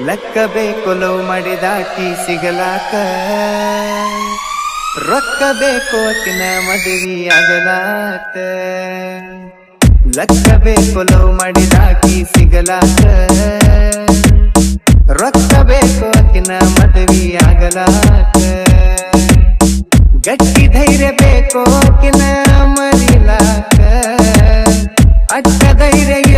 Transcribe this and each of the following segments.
ಲೆಕ್ಕ ಬೇಕು ಲವ್ ಮಾಡಿದಾಕಿ ಸಿಗಲಾಕ. ರೊಕ್ಕ ಬೇಕು ಅಕ್ಕಿನ ಮದುವೆ ಆಗಲಾಕ. ಲೆಕ್ಕ ಬೇಕು ಲವ್ ಮಾಡಿದಾಕಿ ಸಿಗಲಾಕ. ರೊಕ್ಕ ಬೇಕು ಅಕ್ಕಿನ ಮದುವೆ ಆಗಲಾಕ. ಗಟ್ಟಿ ಧೈರ್ಯ ಬೇಕು ಅಕ್ಕಿನ ಮರಿಲಾಕ. ಅಟ್ಟ ಧೈರ್ಯ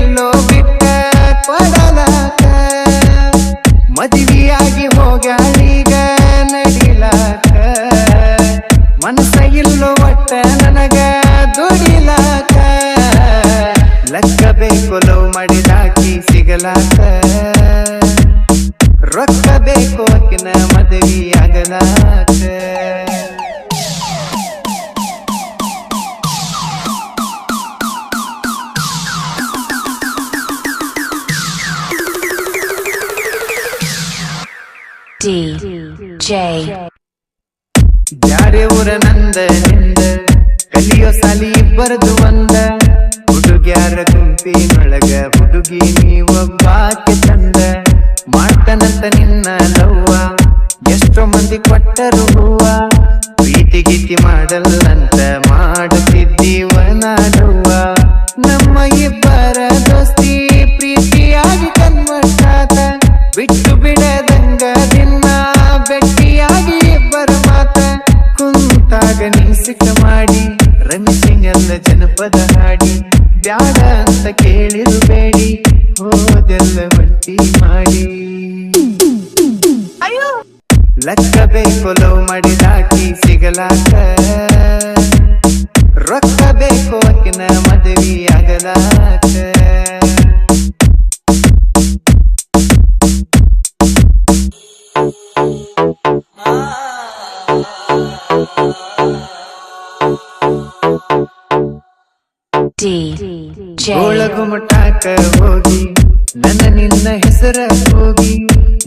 ಬೇಕು ಲವ್ ಮಾಡಿದಾಕಿ ಸಿಗಲಾಕ. ರೊಕ್ಕ ಬೇಕು ಅಕ್ಕಿನ ಮದುವೆ ಆಗಲಾಕ D J ಬ್ಯಾರೆ ಊರ ನಂದ ನಿಂದ ಕಲಿಯೋ ಸಾಲಿ ಇಬ್ಬರದು ಒಂದ. ಹುಡುಗ್ಯಾರ ಗುಂಪಿನೊಳಗ ಹುಡುಗಿ ನೀವೊಬ್ಬಾಕೆ ತಂದ? ಮಾಡ್ತನಂತ ನಿನ್ನ ಲವ್ವ, ಎಷ್ಟೋ ಮಂದಿ ಕೊಟ್ಟರು ಹೂವ. ಪ್ರೀತಿ ಗೀತಿ ಮಾಡಲ್ಲಂತ ಮಾಡುತ್ತಿದ್ದೀವ ನಾಡುವ ನಮ್ಮ ಇಬ್ಬರ ದೋಸ್ತಿ ಪ್ರೀತಿಯಾಗಿ ಕನ್ವರ್ಟಾತ ಬಿಟ್ಟು ಬಿಡದಂಗ ನಿನ್ನ ಬೆಟ್ಟಿಯಾಗಿ ಇಬ್ಬರ ಮಾತ. ಕುಂತಾಗ ನೀ ಮಾಡಿ ರಮಿಸಿನೆಲ್ಲ ಜನಪದ ಹಾಡಿ. ಬ್ಯಾಡ ಅಂತ ಕೇಳಿರಬೇಡಿ ಹೋದೆಲ್ಲ ಬಟ್ಟಿ ಮಾಡಿ. ಲೆಕ್ಕ ಬೇಕು ಲವ್ ಮಾಡಿದಾಕಿ ಸಿಗಲಾಕ. ರೊಕ್ಕ ಬೇಕು ಅಕ್ಕಿನ ಮದುವೆ ಆಗಲಾಕ ಗೋಳಗುಮಟಾಕ ಹೋಗಿ, ನನ್ನ ನಿನ್ನ ಹೆಸರ ಹೋಗಿ.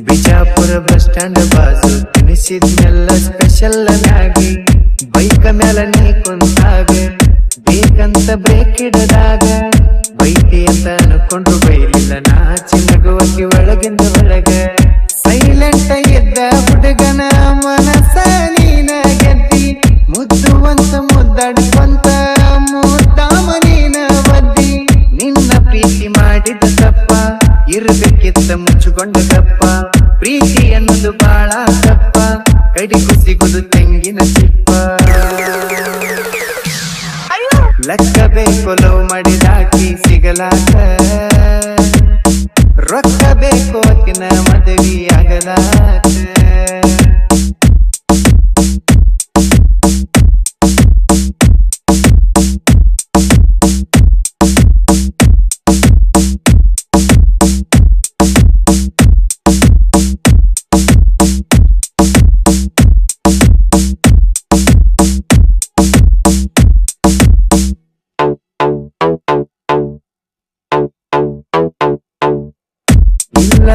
ಬಿಜಾಪುರ ಬಸ್ ಸ್ಟ್ಯಾಂಡ್ ಬಾಜು ತಿನಿಸಿದ್ನೆಲ್ಲ ಸ್ಪೆಷಲ್ ಆಗಿ ಬೈಕ ಮೇಲೆ ನೀ ಕುಂತಾಗ ಬೇಕಂತ ಬ್ರೇಕ್ ಇಡದಾಗ. ಬೈತಿ ಅಂತ ಅನ್ಕೊಂಡು ಬೈಲಿಲ್ಲ ನಾಚಿ ನಗುವಕ್ಕೆ ಒಳಗಿಂದ ಒಳಗ. ಸೈಲೆಂಟ್ ಇದ್ದ ಹುಡುಗನ ಮನಸ ನೀನ ಗೆದ್ದಿ. ಮುದ್ದುವಂತ ಮುದ್ದಾಡ್ಕೊಂತ ಇರಬೇಕಿತ್ತ ಮುಚ್ಚಿಕೊಂಡು ತಪ್ಪ ಪ್ರೀತಿ ಅನ್ನೋದು ಬಾಳ ತಪ್ಪ ಕಡಿ ಸಿಗುದು ತೆಂಗಿನ ಚಿಪ್ಪ ಲೆಕ್ಕ ಬೇಕು ಲವ್ ಮಾಡಿದಾಕಿ ಸಿಗಲಾಕ. ರೊಕ್ಕ ಬೇಕು ಅಕ್ಕಿನ ಮದುವೆ ಆಗಲಾಕ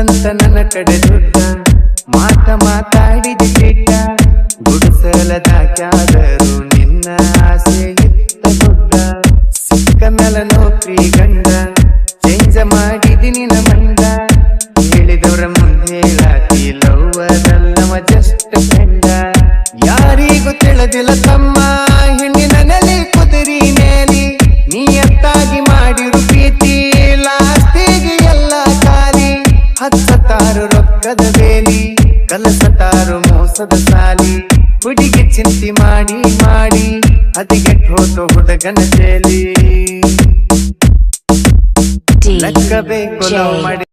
ಇಲ್ಲಂತ ನನ್ನ ಕಡೆ ದುಡ್ಡ ಮಾತ ಮಾತಾಡಿದ ಕೆಟ್ಟ. ಗುಡಿಸಲದಾಕ್ಯಾದರು ನಿನ್ನ ಆಸೆ ಇತ್ತ ದೊಡ್ಡ. ಸಿಕ್ಕ ಮೇಲ ನೌಕರಿ ಗಂಡ ಚೇಂಜ ಮಾಡಿದಿನಿ ಮಂಡ. ಹೇಳಿದವರ ಮುಂದೆ ಹೇಳಾತಿ ಲವ್ವದಲ್ಲವ ಜಸ್ಟ್ ಫ್ರೆಂಡ ಯಾರಿಗೂ ತಿಳಿದಿಲ್ಲ ತಮ್ಮ ಹತ್ತತಾರು ರೊಕ್ಕದ ಬೇಲಿ ಕಲಸತಾರು ಮೋಸದ ಸಾಲಿ. ಹುಡುಗಿ ಚಿಂತೆ ಮಾಡಿ ಮಾಡಿ ಅದಿಗೆಟ್ ಹೋತು ಹುಡುಗನ ಚೇಲಿ ಲಕ್ಕ ಲೆಕ್ಕ ಬೇಕು ಮಾಡಿ